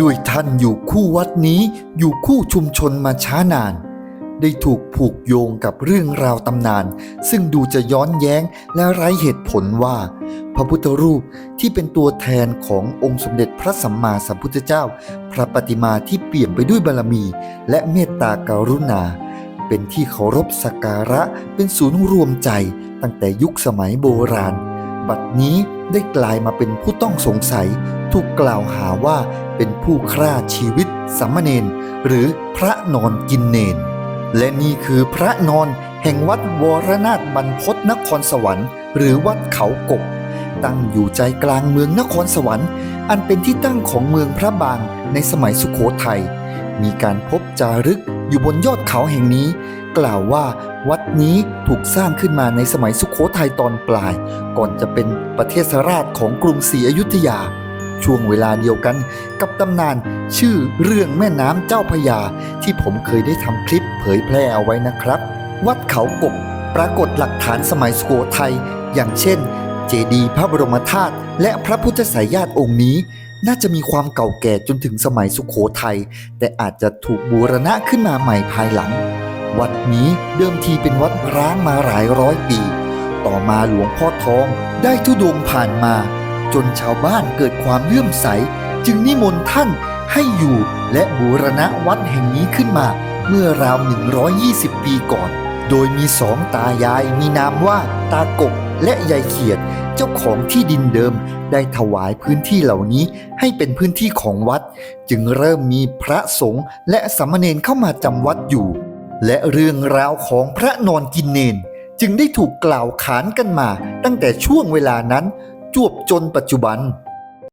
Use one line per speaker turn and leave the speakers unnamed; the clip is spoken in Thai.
ด้วยท่านอยู่คู่วัดนี้อยู่คู่ชุมชนมาช้านาน ได้ถูกผูกโยงกับเรื่องราวตำนาน ซึ่งดูจะย้อนแย้งและไร้เหตุผลว่า พระพุทธรูปที่เป็นตัวแทนขององค์สมเด็จพระสัมมาสัมพุทธเจ้า พระปฏิมาที่เปี่ยมไปด้วยบารมี และเมตตากรุณา เป็นที่เคารพสักการะเป็นศูนย์รวมใจตั้งแต่ยุคสมัยโบราณ บัดนี้ได้กลายมาเป็นผู้ต้องสงสัย ถูกกล่าวหาว่าเป็นผู้ฆ่าชีวิตสามเณรหรือพระนอนกินเนน และนี่คือพระนอนแห่งวัดวรนาถบรรพตนครสวรรค์ หรือวัดเขากบ ตั้งอยู่ใจกลางเมืองนครสวรรค์ อันเป็นที่ตั้งของเมืองพระบางในสมัยสุขโขทัยมีการพบจารึกอยู่บนยอดเขาแห่งนี้ กล่าวว่าวัดนี้ถูกสร้างขึ้นมาในสมัยสุขโขทัยตอนปลาย ก่อนจะเป็นประเทศราชของกรุงศรีอยุธยา ช่วงเวลาเดียวกันกับตำนานชื่อเรื่องแม่น้ำเจ้าพยา ที่ผมเคยได้ทำคลิปเผยแพร่เอาไว้นะครับ วัดเขากบปรากฏหลักฐานสมัยสุโขทัยอย่างเช่น เจดีย์พระบรมธาตุและพระพุทธสายญาติองค์นี้น่าจะมีความเก่าแก่จนถึงสมัยสุขโขทัย แต่อาจจะถูกบูรณะขึ้นมาใหม่ภายหลัง วัดนี้เดิมทีเป็นวัดร้างมาหลายร้อยปี ต่อมาหลวงพ่อทองได้ทุดงผ่านมา จนชาวบ้านเกิดความเลื่อมใส จึงนิมนต์ท่านให้อยู่และบูรณะวัดแห่งนี้ขึ้นมา เมื่อราว 120 ปีก่อน โดยมีสองตายายมีนามว่าตากบและยายเขียด เจ้าของที่ดินเดิมได้ถวายพื้นที่เหล่านี้ให้เป็นพื้นที่ของวัด จึงเริ่มมีพระสงฆ์และสามเณรเข้ามาจำวัดอยู่ และเรื่องราวของพระนอนกินเนน จึงได้ถูกกล่าวขานกันมาตั้งแต่ช่วงเวลานั้นจวบจนปัจจุบัน